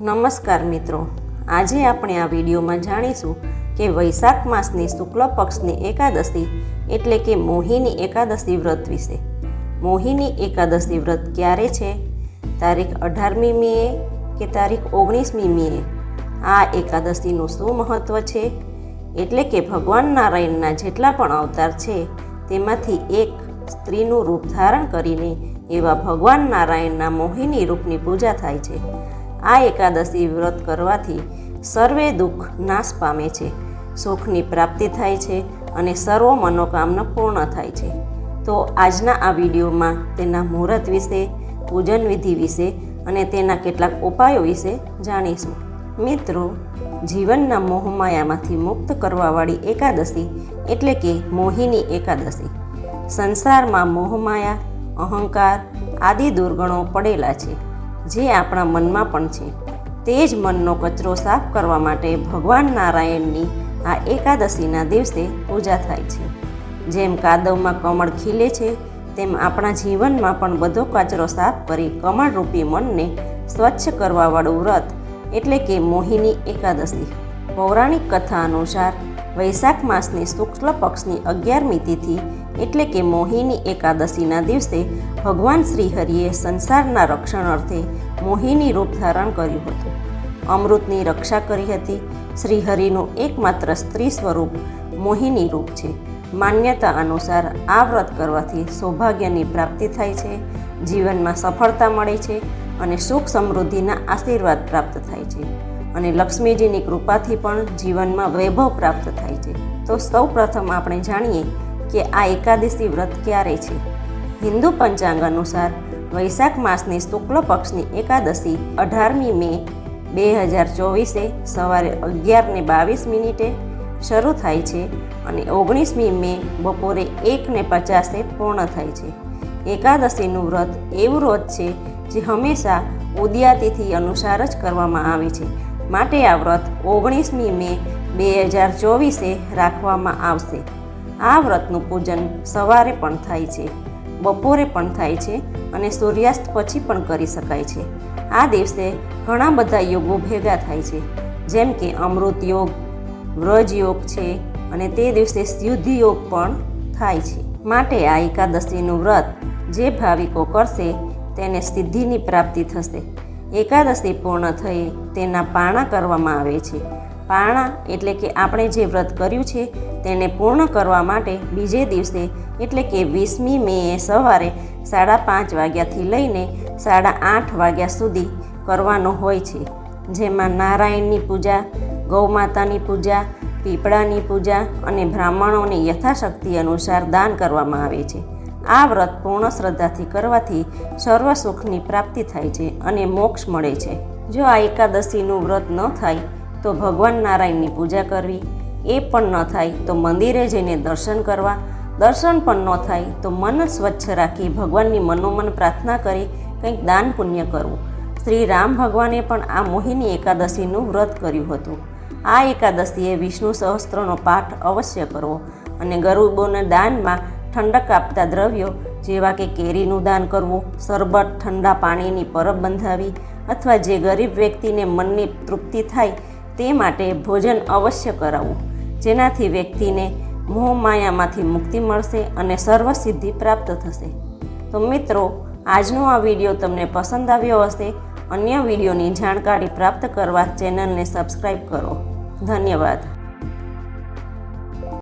નમસ્કાર મિત્રો. આજે આપણે આ વિડીયોમાં જાણીશું કે વૈશાખ માસની શુક્લ પક્ષની એકાદશી એટલે કે મોહિની એકાદશી વ્રત વિશે. મોહિની એકાદશી વ્રત ક્યારે છે? તારીખ અઢારમી મીએ કે તારીખ ઓગણીસમી મીએ આ એકાદશીનું શું મહત્ત્વ છે? એટલે કે ભગવાન નારાયણના જેટલા પણ અવતાર છે, તેમાંથી એક સ્ત્રીનું રૂપ ધારણ કરીને એવા ભગવાન નારાયણના મોહિની રૂપની પૂજા થાય છે. આ એકાદશી વ્રત કરવાથી સર્વે દુઃખ નાશ પામે છે. સુખની પ્રાપ્તિ થાય છે અને સર્વ મનોકામના પૂર્ણ થાય છે. તો આજના આ વિડીયોમાં તેના મુહૂર્ત વિશે, પૂજન વિધિ વિશે અને તેના કેટલાક ઉપાયો વિશે જાણીશું. મિત્રો, જીવનના મોહમાયામાંથી મુક્ત કરવાવાળી એકાદશી એટલે કે મોહિની એકાદશી. સંસારમાં મોહમાયા, અહંકાર આદિ દુર્ગણો પડેલા છે, જે આપણા મનમાં પણ છે. તે જ મનનો કચરો સાફ કરવા માટે ભગવાન નારાયણની આ એકાદશીના દિવસે પૂજા થાય છે. જેમ કાદવમાં કમળ ખીલે છે, તેમ આપણા જીવનમાં પણ બધો કચરો સાફ કરી કમળરૂપી મનને સ્વચ્છ કરવાવાળું વ્રત એટલે કે મોહિની એકાદશી. પૌરાણિક કથા અનુસાર વૈશાખ માસની શુક્લ પક્ષની અગિયારમી તિથિ એટલે કે મોહિની એકાદશીના દિવસે ભગવાન શ્રીહરિએ સંસારના રક્ષણ અર્થે મોહિની રૂપ ધારણ કર્યું હતું. અમૃતની રક્ષા કરી હતી. શ્રીહરિનું એકમાત્ર સ્ત્રી સ્વરૂપ મોહિની રૂપ છે. માન્યતા અનુસાર આ વ્રત કરવાથી સૌભાગ્યની પ્રાપ્તિ થાય છે, જીવનમાં સફળતા મળે છે અને સુખ સમૃદ્ધિના આશીર્વાદ પ્રાપ્ત થાય છે. અને લક્ષ્મીજીની કૃપાથી પણ જીવનમાં વૈભવ પ્રાપ્ત થાય તો સૌ પ્રથમ આપણે જાણીએ કે આ એકાદશી વ્રત ક્યારે છે. હિન્દુ પંચાંગ અનુસાર વૈશાખ માસની શુક્લ પક્ષની એકાદશી અઢારમી મે બે હજાર ચોવીસે સવારે અગિયારને બાવીસ મિનિટે શરૂ થાય છે અને ઓગણીસમી મે બપોરે એકને પચાસે પૂર્ણ થાય છે. એકાદશીનું વ્રત એવું વ્રત છે જે હંમેશા ઉદયાતિથિ અનુસાર જ કરવામાં આવે છે. માટે આ વ્રત ઓગણીસમી મે બે હજાર ચોવીસે રાખવામાં આવશે. આ વ્રતનું પૂજન સવારે પણ થાય છે, બપોરે પણ થાય છે અને સૂર્યાસ્ત પછી પણ કરી શકાય છે. આ દિવસે ઘણા બધા યોગો ભેગા થાય છે, જેમ કે અમૃત યોગ, વ્રજ યોગ છે અને તે દિવસે સિદ્ધ યોગ પણ થાય છે. માટે આ એકાદશીનું વ્રત જે ભાવિકો કરશે તેને સિદ્ધિની પ્રાપ્તિ થશે. એકાદશી પૂર્ણ થઈ તેના પારણા કરવામાં આવે છે. પારણા એટલે કે આપણે જે વ્રત કર્યું છે તેને પૂર્ણ કરવા માટે બીજે દિવસે એટલે કે વીસમી મેએ સવારે સાડા પાંચ વાગ્યાથી લઈને સાડા આઠ વાગ્યા સુધી કરવાનો હોય છે. જેમાં નારાયણની પૂજા, ગૌમાતાની પૂજા, પીપળાની પૂજા અને બ્રાહ્મણોને યથાશક્તિ અનુસાર દાન કરવામાં આવે છે. આ વ્રત પૂર્ણ શ્રદ્ધાથી કરવાથી સર્વ સુખની પ્રાપ્તિ થાય છે અને મોક્ષ મળે છે. જો આ એકાદશીનું વ્રત ન થાય, તો ભગવાન નારાયણની પૂજા કરવી, એ પણ ન થાય, તો મંદિરે જઈને દર્શન કરવા. દર્શન પણ ન થાય, તો મન સ્વચ્છ રાખી ભગવાનની મનોમન પ્રાર્થના કરી કંઈક દાન પુણ્ય કરવું. શ્રી રામ ભગવાને પણ આ મોહિની એકાદશીનું વ્રત કર્યું હતું. આ એકાદશીએ વિષ્ણુ સહસ્ત્રનો પાઠ અવશ્ય કરવો અને ગરીબોને દાનમાં ઠંડક આપતા દ્રવ્યો, જેવા કે કેરીનું દાન કરવું, શરબત, ઠંડા પાણીની પરબ બંધાવી અથવા જે ગરીબ વ્યક્તિને મનની તૃપ્તિ થાય તે માટે ભોજન અવશ્ય કરાવવું જેનાથી વ્યક્તિને મોહ માયામાંથી મુક્તિ મળશે અને સર્વસિદ્ધિ પ્રાપ્ત થશે. તો મિત્રો, આજનો આ વીડિયો તમને પસંદ આવ્યો હશે. અન્ય વિડીયોની જાણકારી પ્રાપ્ત કરવા ચેનલને સબસ્ક્રાઈબ કરો. ધન્યવાદ.